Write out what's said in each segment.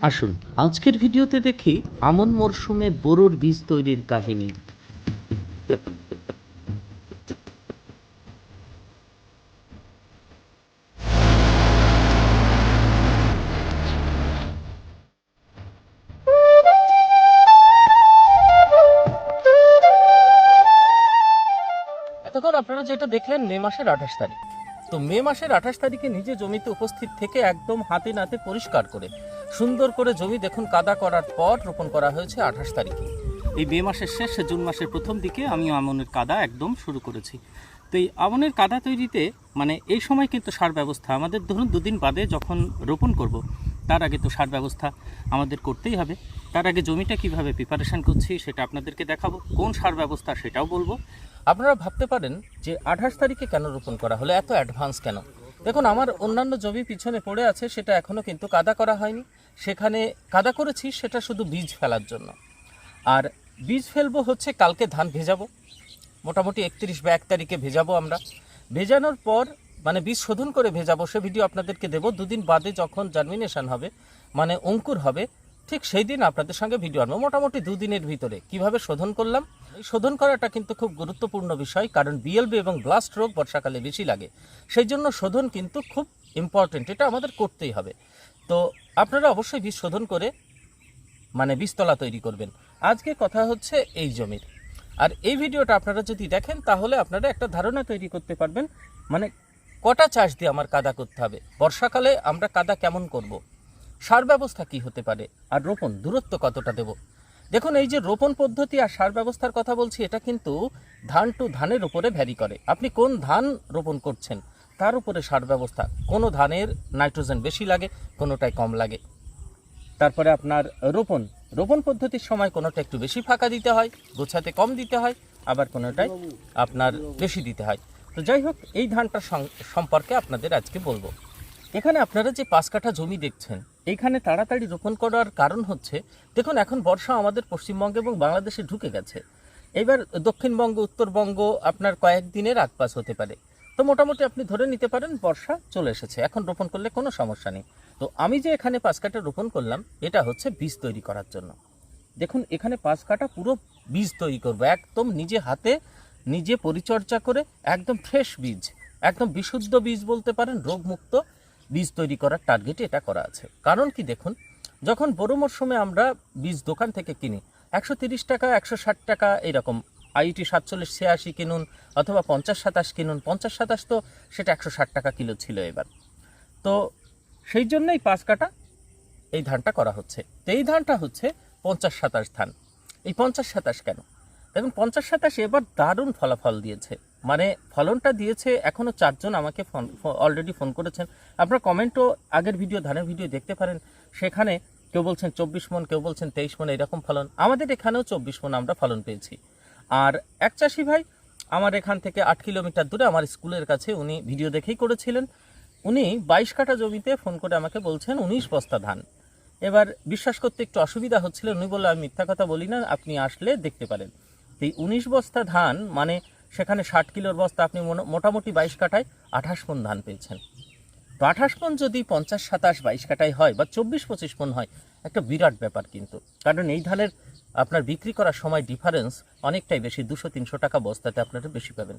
আসুন, আজকের ভিডিওতে দেখি আমন মরশুমে বোরোর বীজ তৈরির কাহিনী। আপনারা যেটা দেখলেন মে মাসের আঠাশ তারিখ। তো মে মাসের আঠাশ তারিখে নিজে জমিতে উপস্থিত থেকে একদম হাতে নাতে পরিষ্কার করে সুন্দর করে জমি দেখুন কাদা করার পর রোপণ করা হয়েছে আঠাশ তারিখে। এই মে মাসের শেষ জুন মাসের প্রথম দিকে আমি আমনের কাদা একদম শুরু করেছি। তো এই আমনের কাদা তৈরিতে মানে এই সময় কিন্তু সার ব্যবস্থা আমাদের ধরুন দুদিন বাদে যখন রোপণ করব তার আগে তো সার ব্যবস্থা আমাদের করতেই হবে। তার আগে জমিটা কীভাবে প্রিপারেশন করছি সেটা আপনাদেরকে দেখাবো কোন সার ব্যবস্থা সেটাও বলব। আপনারা ভাবতে পারেন যে আঠাশ তারিখে কেন রোপণ করা হলো এত অ্যাডভান্স কেন? দেখুন, আমার অন্যান্য জমি পিছনে পড়ে আছে, সেটা এখনও কিন্তু কাদা করা হয়নি। সেখানে কাদা করেছি, সেটা শুধু বীজ ফেলার জন্য। আর বীজ ফেলব হচ্ছে, কালকে ধান ভেজাবো। মোটামুটি একত্রিশ বা এক তারিখে ভেজাবো আমরা। ভেজানোর পর মানে বীজ শোধন করে ভেজাবো, সে ভিডিও আপনাদেরকে দেবো। দুদিন বাদে যখন জার্মিনেশন হবে মানে অঙ্কুর হবে, ঠিক সেই দিন আপনাদের সঙ্গে ভিডিও আনব। মোটামুটি দুদিনের ভিতরে। কীভাবে শোধন করলাম? শোধন করাটা কিন্তু খুব গুরুত্বপূর্ণ বিষয়, কারণ বিএলবি এবং ব্লাস্ট রোগ বর্ষাকালে বেশি লাগে। সেই জন্য শোধন কিন্তু খুব ইম্পর্টেন্ট এটা আমাদের করতেই হবে। তো আপনারা অবশ্যই বীজ শোধন করে মানে বীজতলা তৈরি করবেন। আজকে কথা হচ্ছে এই জমির। আর এই ভিডিওটা আপনারা যদি দেখেন, তাহলে আপনারা একটা ধারণা তৈরি করতে পারবেন মানে কটা চাষ দিয়ে আমার কাদা করতে হবে? বর্ষাকালে আমরা কাদা কেমন করব। সার ব্যবস্থা কি হতে পারে? আর রোপণ দূরত্ব কতটা দেব? দেখুন, এই যে রোপণ পদ্ধতি আর সার ব্যবস্থার কথা বলছি, এটা কিন্তু ধান টু ধানের উপরে ভ্যারি করে। আপনি কোন ধান রোপণ করছেন, তার উপরে সার ব্যবস্থা। কোনো ধানের নাইট্রোজেন বেশি লাগে, কোনোটাই কম লাগে। তারপরে আপনার রোপণ। রোপণ পদ্ধতির সময় কোনোটা একটু বেশি ফাঁকা দিতে হয়, গোছাতে কম দিতে হয়, আবার কোনোটাই আপনার বেশি দিতে হয়। তো যাই হোক, এই ধানটা সম্পর্কে আপনাদের আজকে বলব। এখানে আপনারা যে পাঁচ কাঠা জমি দেখছেন এইখানে তাড়াতাড়ি রোপণ করার কারণ হচ্ছে, দেখুন, এখন বর্ষা আমাদের পশ্চিমবঙ্গে এবং বাংলাদেশে ঢুকে গেছে। এবার দক্ষিণবঙ্গ, উত্তরবঙ্গ আপনার কয়েকদিনের আগপাস হতে পারে। তো মোটামুটি আপনি ধরে নিতে পারেন বর্ষা চলে এসেছে। এখন রোপণ করলে কোনো সমস্যা নেই। তো আমি যে এখানে পাঁচ কাঠা রোপণ করলাম, এটা হচ্ছে বীজ তৈরি করার জন্য। দেখুন, এখানে পাঁচ কাঠা পুরো বীজ তৈরি করব। একদম নিজে হাতে, নিজে পরিচর্যা করে একদম ফ্রেশ বীজ, একদম বিশুদ্ধ বীজ বলতে পারেন, রোগমুক্ত বীজ তৈরি করার টার্গেটে এটা করা আছে। কারণ কি দেখুন, যখন বড় মরশুমে আমরা বীজ দোকান থেকে কিনি, একশো তিরিশ টাকা, একশো ষাট টাকা এরকম আইটি সাতচল্লিশ, ছিয়াশি কিনুন অথবা পঞ্চাশ, সাতাশ কিনুন, পঞ্চাশ, সাতাশ তো সেটা একশো ষাট টাকা কিলো ছিল এবার। তো সেই জন্যই পাঁচ কাটা এই ধানটা করা হচ্ছে। তো এই ধানটা হচ্ছে পঞ্চাশ, সাতাশ ধান। এই পঞ্চাশ, সাতাশ কেন? দেখুন, পঞ্চাশ, সাতাশ এবার দারুণ ফলাফল দিয়েছে। মানে ফলনটা দিয়েছে এখনও চারজন আমাকে ফোন অলরেডি ফোন করেছেন। আপনারা কমেন্টও আগের ভিডিও ধানের ভিডিও দেখতে পারেন। সেখানে কেউ বলছেন চব্বিশ মন, কেউ বলছেন তেইশ মন, এরকম ফলন। আমাদের এখানেও চব্বিশ মন আমরা ফলন পেয়েছি। আর এক চাষি ভাই, আমার এখান থেকে আট কিলোমিটার দূরে, আমার স্কুলের কাছে উনি ভিডিও দেখেই করেছিলেন। উনি বাইশ কাঠা জমিতে ফোন করে আমাকে বলছেন উনিশ বস্তা ধান। এবার বিশ্বাস করতে একটু অসুবিধা হচ্ছিল, উনি বলল, আমি মিথ্যা কথা বলি না, আপনি আসলে দেখতে পারেন। এই উনিশ বস্তা ধান মানে সেখানে ষাট কিলোর বস্তা আপনি মোটামুটি বাইশ কাঠায় আঠাশ মন ধান পেয়েছেন। তো আঠাশ মন যদি পঞ্চাশ, সাতাশ, বাইশ কাঠায় হয় বা চব্বিশ, পঁচিশ মন হয়, একটা বিরাট ব্যাপার কিন্তু। কারণ এই ধানের আপনার বিক্রি করার সময় ডিফারেন্স অনেকটাই বেশি, দুশো, তিনশো টাকা বস্তাতে আপনারা বেশি পাবেন।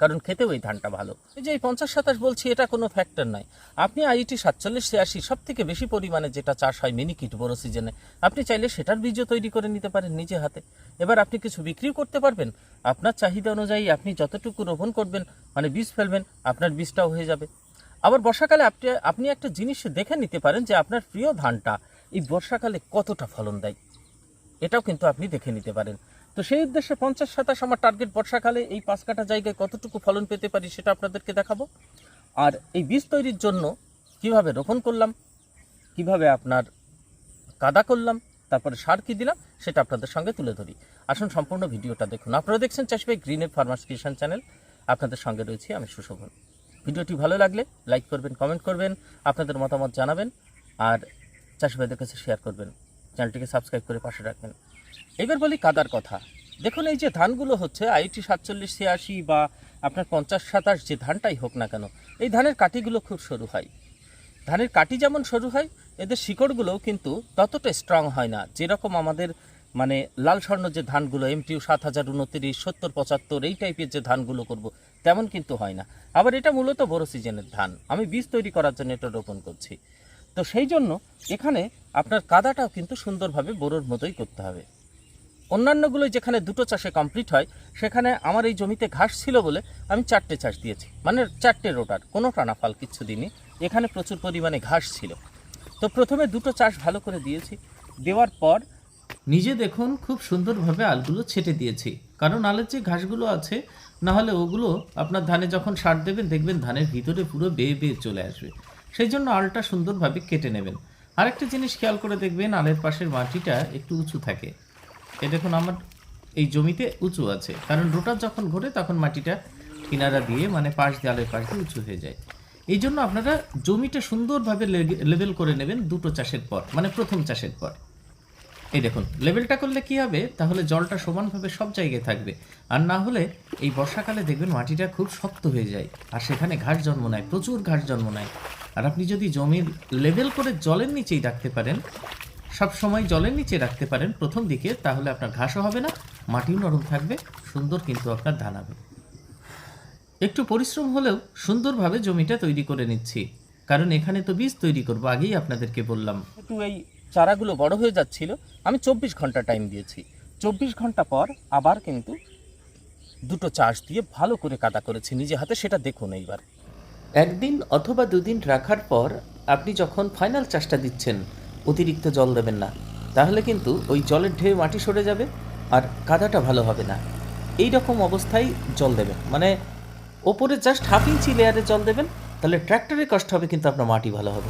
কারণ খেতেও এই ধানটা ভালো। এই যে এই পঞ্চাশ, সাতাশ বলছি, এটা কোনো ফ্যাক্টর নয় আপনি আইটি সাতচল্লিশ, ছিয়াশি সব থেকে বেশি পরিমাণে যেটা চাষ হয় মিনিকিট বড় সিজনে, আপনি চাইলে সেটার বীজও তৈরি করে নিতে পারেন নিজে হাতে। এবার আপনি কিছু বিক্রিও করতে পারবেন আপনার চাহিদা অনুযায়ী আপনি যতটুকু রোপণ করবেন মানে বীজ ফেলবেন, আপনার বীজটাও হয়ে যাবে। আবার বর্ষাকালে আপনি আপনি একটা জিনিস দেখে নিতে পারেন যে আপনার প্রিয় ধানটা এই বর্ষাকালে কতটা ফলন দেয়। এটাও কিন্তু আপনি দেখে নিতে পারেন। তো সেই উদ্দেশ্যে পঞ্চাশ সাতাশ আমার টার্গেট বর্ষাকালে এই পাঁচ কাটা জায়গায় কতটুকু ফলন পেতে পারি সেটা আপনাদেরকে দেখাবো। আর এই বীজ তৈরির জন্য কীভাবে রোপণ করলাম, কীভাবে আপনার কাদা করলাম, তারপরে সার কি দিলাম, সেটা আপনাদের সঙ্গে তুলে ধরি। আসুন সম্পূর্ণ ভিডিওটা দেখুন। আপনারা দেখছেন চাষবাই green F farmers Kishan channel. আপনাদের সঙ্গে রয়েছি আমি সুশোভন। ভিডিওটি ভালো লাগলে লাইক করবেন, কমেন্ট করবেন, আপনাদের মতামত জানাবেন আর চাষিভাইদের কাছে শেয়ার করবেন। চ্যানেলটিকে সাবস্ক্রাইব করে পাশে রাখবেন। এবার বলি কাদার কথা। দেখুন, এই যে ধানগুলো হচ্ছে আইটি সাতচল্লিশ, ছিয়াশি বা আপনার পঞ্চাশ, সাতাশ যে ধানটাই হোক না কেন, এই ধানের কাঠিগুলো খুব সরু হয়। ধানের কাটি যেমন সরু হয়, এদের শিকড়গুলোও কিন্তু ততটা স্ট্রং হয় না। যেরকম আমাদের মানে লাল স্বর্ণ যে ধানগুলো এমটিউ সাত হাজার উনত্রিশ, সত্তর, পঁচাত্তর, এই টাইপের যে ধানগুলো করব, তেমন কিন্তু হয় না। আবার এটা মূলত বড় সিজনের ধান। আমি বীজ তৈরি করার জন্য এটা রোপণ করছি। তো সেই জন্য এখানে আপনার কাদাটাও কিন্তু সুন্দরভাবে বোরোর মতোই করতে হবে। অন্যান্যগুলো যেখানে দুটো চাষে কমপ্লিট হয়, সেখানে আমার এই জমিতে ঘাস ছিল বলে আমি চারটে চাষ দিয়েছি। মানে চারটে রোটার, কোনো টানা ফাল কিচ্ছু দিইনি। এখানে প্রচুর পরিমাণে ঘাস ছিল। তো প্রথমে দুটো চাষ ভালো করে দিয়েছি। দেওয়ার পর নিজে দেখুন খুব সুন্দরভাবে আলগুলো ছেটে দিয়েছি। কারণ আলের যে ঘাসগুলো আছে, না হলে ওগুলো আপনার ধানে যখন সার দেবেন, দেখবেন ধানের ভিতরে পুরো বেয়ে বেয়ে চলে আসবে। সেই জন্য আলটা সুন্দরভাবে কেটে নেবেন। আরেকটা জিনিস খেয়াল করে দেখবেন, আলের পাশের মাটিটা একটু উঁচু থাকে। এ দেখুন আমার এই জমিতে উঁচু আছে। কারণ রোটার যখন ঘোরে, তখন মাটিটা কিনারা দিয়ে মানে পাশ দিয়ে, আলের পাশ দিয়ে উঁচু হয়ে যায়। এই জন্য আপনারা জমিটা সুন্দরভাবে লেভেল করে নেবেন দুটো চাষের পর মানে প্রথম চাষের পর। এই দেখুন লেভেলটা করলে কি হবে? তাহলে জলটা সমানভাবে সব জায়গায় থাকবে। আর না হলে এই বর্ষাকালে দেখবেন মাটিটা খুব শক্ত হয়ে যায়। আর সেখানে ঘাস জন্ম নেয়, প্রচুর ঘাস জন্ম নেয়। আর আপনি যদি জমির লেভেল করে জলের নিচেই রাখতে পারেন, সব সময় জলের নিচে রাখতে পারেন প্রথম দিকে, তাহলে আপনার ঘাসও হবে না, মাটিও নরম থাকবে, সুন্দর কিন্তু আপনার ধান হবে। একটু পরিশ্রম হলেও সুন্দরভাবে জমিটা তৈরি করে নিচ্ছি। কারণ এখানে তো বীজ তৈরি করব, আগেই আপনাদেরকে বললাম। একটু এই চারাগুলো বড় হয়ে যাচ্ছিল, আমি চব্বিশ ঘণ্টা টাইম দিয়েছি। চব্বিশ ঘণ্টা পর আবার কিন্তু দুটো চাষ দিয়ে ভালো করে কাদা করেছি, নিজে হাতে সেটা দেখুন এইবার। একদিন অথবা দুদিন রাখার পর আপনি যখন ফাইনাল চাষটা দিচ্ছেন, অতিরিক্ত জল দেবেন না। তাহলে কিন্তু ওই জলের ঢেউ মাটি সরে যাবে আর কাদাটা ভালো হবে না। এই রকম অবস্থায় জল দেবেন। মানে ওপরে জাস্ট হাফ ইঞ্চি লেয়ারে জল দেবেন, তাহলে ট্র্যাক্টরে কষ্ট হবে, কিন্তু আপনার মাটি ভালো হবে।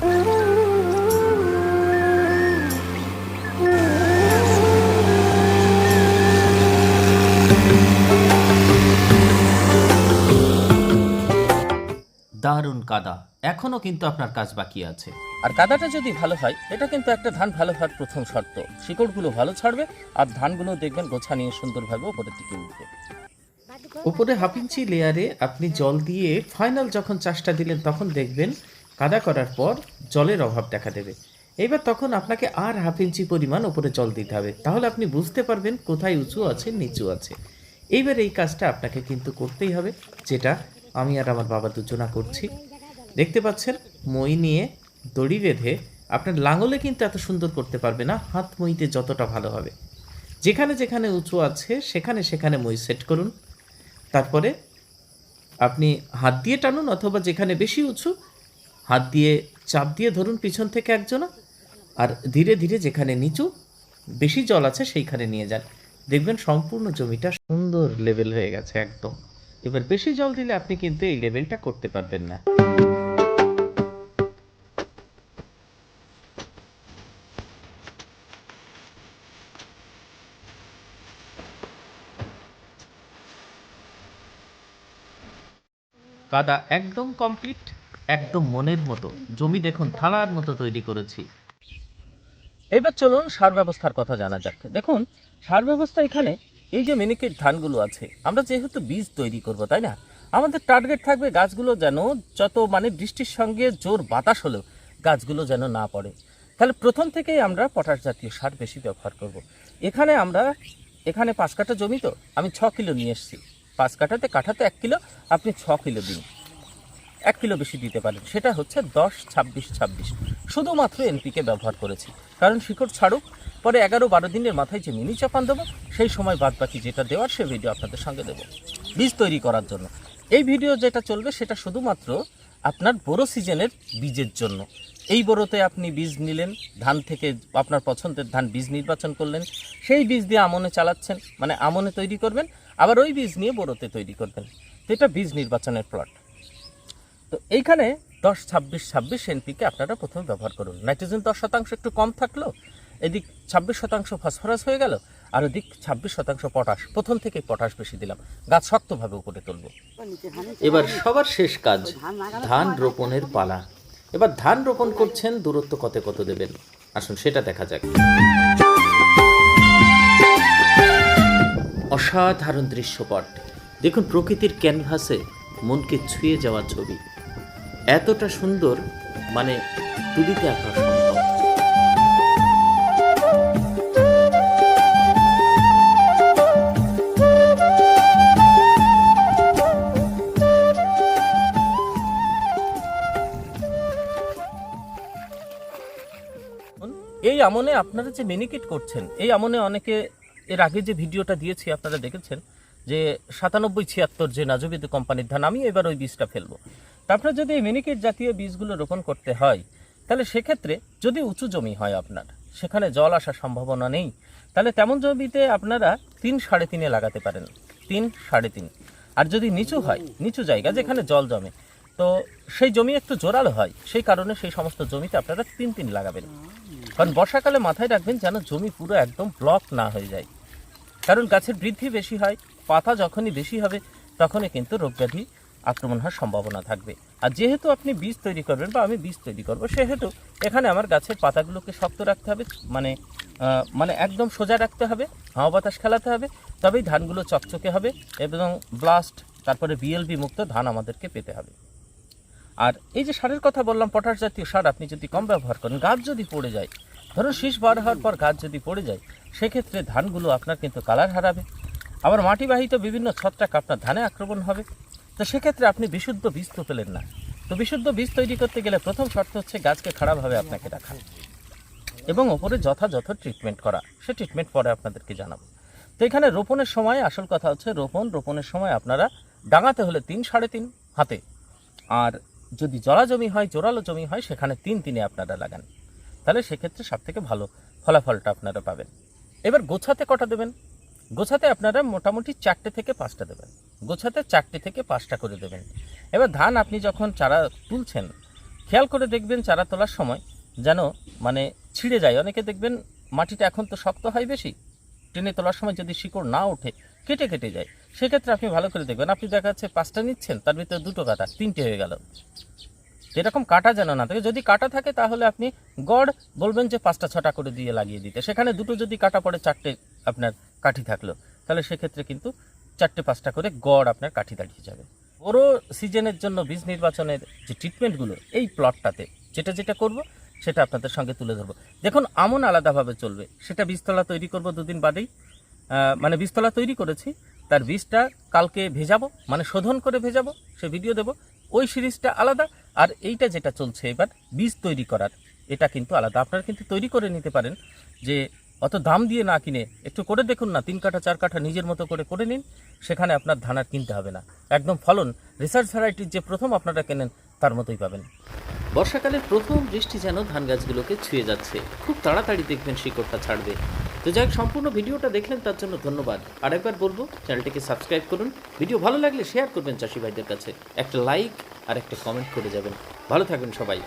কাদা। এখনও কিন্তু আপনার কাজ বাকি আছে। আর কাদাটা যদি ভালো হয় এটা কিন্তু একটা ধান ভালো হওয়ার প্রথম শর্ত। শিকড়গুলো ভালো ছাড়বে আর ধানগুলো দেখবেন গোছা নিয়ে সুন্দরভাবে ওপরের দিকে উঠবে। উপরে হাফ ইঞ্চি লেয়ারে আপনি জল দিয়ে ফাইনাল যখন চাষটা দিলেন তখন দেখবেন কাদা করার পর জলের অভাব দেখা দেবে। এবার তখন আপনাকে আর হাফ ইঞ্চি পরিমাণ উপরে জল দিতে হবে। তাহলে আপনি বুঝতে পারবেন কোথায় উঁচু আছে নিচু আছে। এইবার এই কাজটা আপনাকে কিন্তু করতেই হবে যেটা আমি আর আমার বাবা দুজনা করছি। দেখতে পাচ্ছেন, মই নিয়ে দড়ি বেঁধে আপনার লাঙলে কিন্তু এত সুন্দর করতে পারবে না, হাত মইতে যতটা ভালো হবে। যেখানে যেখানে উঁচু আছে, সেখানে সেখানে মই সেট করুন। তারপরে আপনি হাত দিয়ে টানুন, অথবা যেখানে বেশি উঁচু, হাত দিয়ে চাপ দিয়ে ধরুন পিছন থেকে একজনা, আর ধীরে ধীরে যেখানে নিচু বেশি জল আছে, সেইখানে নিয়ে যান। দেখবেন সম্পূর্ণ জমিটা সুন্দর লেভেল হয়ে গেছে একদম। এবার বেশি জল দিলে আপনি কিন্তু এই লেভেলটা করতে পারবেন না। কাদা একদম কমপ্লিট, একদম মনের মতো, জমি দেখুন থালার মতো তৈরি করেছি। এবার চলুন সার ব্যবস্থার কথা জানা যাক। দেখুন, সার ব্যবস্থা এখানে, এই যে মিনিকেট ধানগুলো আছে, আমরা যেহেতু বীজ তৈরি করব, তাই না? আমাদের টার্গেট থাকবে গাছগুলো যেন যত মানে বৃষ্টির সঙ্গে জোর বাতাস হলেও গাছগুলো যেন না পড়ে। তাহলে প্রথম থেকেই আমরা পটাশ জাতীয় সার বেশি ব্যবহার করব। এখানে আমরা, এখানে পাঁচ কাঠা জমি তো, আমি ছ কিলো নিয়ে এসেছি। পাঁচ কাঠাতে কাঠাতে এক কিলো, আপনি ছ কিলো দিন। এক কিলো বেশি দিতে পারেন। সেটা হচ্ছে দশ, ছাব্বিশ ছাব্বিশ। শুধুমাত্র এনপিকে ব্যবহার করেছি। কারণ শিকড় ছাড়ুক, পরে এগারো, বারো দিনের মাথায় যে মিনি চাপান দেবো, সেই সময় বাদ বাকি যেটা দেওয়ার, সে ভিডিও আপনাদের সঙ্গে দেবো। বীজ তৈরি করার জন্য। এই ভিডিও যেটা চলবে, সেটা শুধুমাত্র আপনার বড়ো সিজনের বীজের জন্য। এই বড়োতে আপনি বীজ নিলেন, ধান থেকে আপনার পছন্দের ধান বীজ নির্বাচন করলেন, সেই বীজ দিয়ে আমনে চালাচ্ছেন মানে আমনে তৈরি করবেন আবার ওই বীজ নিয়ে বড়োতে তৈরি করবেন। তো এটা বীজ নির্বাচনের প্লট তো এইখানে দশ, ছাব্বিশ ছাব্বিশ এনপিকে আপনারা প্রথমে ব্যবহার করুন। নাইট্রোজেন দশ শতাংশ একটু কম থাকল, এদিক ছাব্বিশ শতাংশ ফসফরাস হয়ে গেল, আর ওদিক ছাব্বিশ শতাংশ পটাশ। প্রথম থেকে পটাশ বেশি দিলাম। গাছ শক্তভাবে উপরে তুলবো। এবার সবার শেষ কাজ, ধান রোপণের পালা। এবার ধান রোপণ করছেন দূরত্ব কত কত দেবেন? আসুন সেটা দেখা যাক। অসাধারণ দৃশ্যপট। দেখুন প্রকৃতির ক্যানভাসে মনকে ছুঁয়ে যাওয়া ছবি। এতটা সুন্দর মানে তুলিতে আঁকা সম্ভব। এই আমনে আপনারা যে মেনিকেট করছেন, এই আমনে অনেকে এর আগে যে ভিডিওটা দিয়েছি, আপনারা দেখেছেন যে সাতানব্বই ছিয়াত্তর যে নাজবিদ কোম্পানির ধান, আমি এবার ওই বীজটা ফেলব। তা আপনার যদি এই মিনিকেট জাতীয় বীজগুলো রোপণ করতে হয়, তাহলে সেক্ষেত্রে যদি উঁচু জমি হয় আপনার, সেখানে জল আসার সম্ভাবনা নেই, তাহলে তেমন জমিতে আপনারা তিন সাড়ে তিনে লাগাতে পারেন, তিন সাড়ে তিন। আর যদি নিচু হয়, নিচু জায়গা যেখানে জল জমে, তো সেই জমি একটু জোরালো হয়, সেই কারণে সেই সমস্ত জমিতে আপনারা তিন তিন লাগাবেন। কারণ বর্ষাকালে মাথায় রাখবেন যেন জমি পুরো একদম ব্লক না হয়ে যায়। কারণ গাছের বৃদ্ধি বেশি হয়, পাতা যখনই বেশি হবে, তখনই কিন্তু রোগব্যাধি আক্রমণ হওয়ার সম্ভাবনা থাকবে। আর যেহেতু আপনি বীজ তৈরি করবেন বা আমি বীজ তৈরি করব, সেহেতু এখানে আমার গাছের পাতাগুলোকে শক্ত রাখতে হবে মানে মানে একদম সোজা রাখতে হবে, হাওয়া বাতাস খেলাতে হবে, তবেই ধানগুলো চকচকে হবে এবং ব্লাস্ট তারপরে বিএলবি মুক্ত ধান আমাদেরকে পেতে হবে। আর এই যে সারের কথা বললাম, পটাশ জাতীয় সার আপনি যদি কম ব্যবহার করেন, গাছ যদি পড়ে যায় ধরুন শীষ বার হওয়ার পর গাছ যদি পড়ে যায়, সেক্ষেত্রে ধানগুলো আপনার কিন্তু কালার হারাবে। আবার মাটিবাহিত বিভিন্ন ছত্রাক আপনার ধানে আক্রমণ হবে। তো সেক্ষেত্রে আপনি বিশুদ্ধ বীজ তো পেলেন না। তো বিশুদ্ধ বীজ তৈরি করতে গেলে প্রথম শর্ত হচ্ছে গাছকে খারাপভাবে আপনাকে রাখা এবং ওপরে যথাযথ ট্রিটমেন্ট করা। সে ট্রিটমেন্ট পরে আপনাদেরকে জানাব। তো এখানে রোপণের সময়, আসল কথা হচ্ছে রোপণ, রোপণের সময় আপনারা ডাঙাতে হলে তিন সাড়ে তিন হাতে। আর যদি জলা জমি হয়, জোরালো জমি হয়, সেখানে তিন তিনে আপনারা লাগান। তাহলে সেক্ষেত্রে সব থেকে ভালো ফলাফলটা আপনারা পাবেন। এবার গোছাতে কটা দেবেন? গোছাতে আপনারা মোটামুটি চারটে থেকে পাঁচটা দেবেন। গোছাতে চারটে থেকে পাঁচটা করে দেবেন। এবার ধান আপনি যখন চারা তুলছেন, খেয়াল করে দেখবেন চারা তোলার সময় যেন মানে ছিঁড়ে যায়। অনেকে দেখবেন মাটিটা এখন তো শক্ত হয় বেশি। টেনে তোলার সময় যদি শিকড় না ওঠে, কেটে কেটে যায়। সেক্ষেত্রে আপনি ভালো করে দেখবেন। আপনি দেখা যাচ্ছে পাঁচটা নিচ্ছেন, তার ভিতরে দুটো কাটা, তিনটে হয়ে গেল। এরকম কাটা যেন না থাকে। যদি কাটা থাকে, তাহলে আপনি গড় বলবেন যে পাঁচটা, ছটা করে দিয়ে লাগিয়ে দিতে। সেখানে দুটো যদি কাটা পড়ে, চারটে আপনার কাঠি থাকল, তাহলে সেক্ষেত্রে কিন্তু চারটে, পাঁচটা করে গড় আপনার কাঠি দাঁড়িয়ে যাবে। বড় সিজনের জন্য বীজ নির্বাচনের যে ট্রিটমেন্টগুলো এই প্লটটাতে যেটা যেটা করব, সেটা আপনাদের সঙ্গে তুলে ধরবো। দেখুন, আমন আলাদাভাবে চলবে। সেটা বীজতলা তৈরি করব দুদিন বাদেই। মানে বীজতলা তৈরি করেছি, তার বীজটা কালকে ভেজাবো মানে শোধন করে ভেজাবো, সে ভিডিও দেবো। ওই সিরিজটা আলাদা আর এইটা যেটা চলছে, এবার বীজ তৈরি করার, এটা কিন্তু আলাদা। আপনারা কিন্তু তৈরি করে নিতে পারেন যে, অত দাম দিয়ে না কিনে, একটু করে দেখুন না, তিন কাঠা, চার কাঠা নিজের মতো করে করে নিন, সেখানে আপনার ধান আর কিনতে হবে না। একদম ফলন রিসার্চ ভ্যারাইটির যে প্রথম আপনারা কেনেন, তার মতোই পাবেন। বর্ষাকালের প্রথম বৃষ্টি যেন ধান গাছগুলোকে ছুঁয়ে যাচ্ছে, খুব তাড়াতাড়ি দেখবেন শিকড়টা ছাড়বে। তো যাই সম্পূর্ণ ভিডিওটা দেখলেন, তার জন্য ধন্যবাদ। আর একবার বলব, চ্যানেলটিকে সাবস্ক্রাইব করুন। ভিডিও ভালো লাগলে শেয়ার করবেন চাষি ভাইদের কাছে। একটা লাইক আর একটা কমেন্ট করে যাবেন। ভালো থাকবেন সবাই।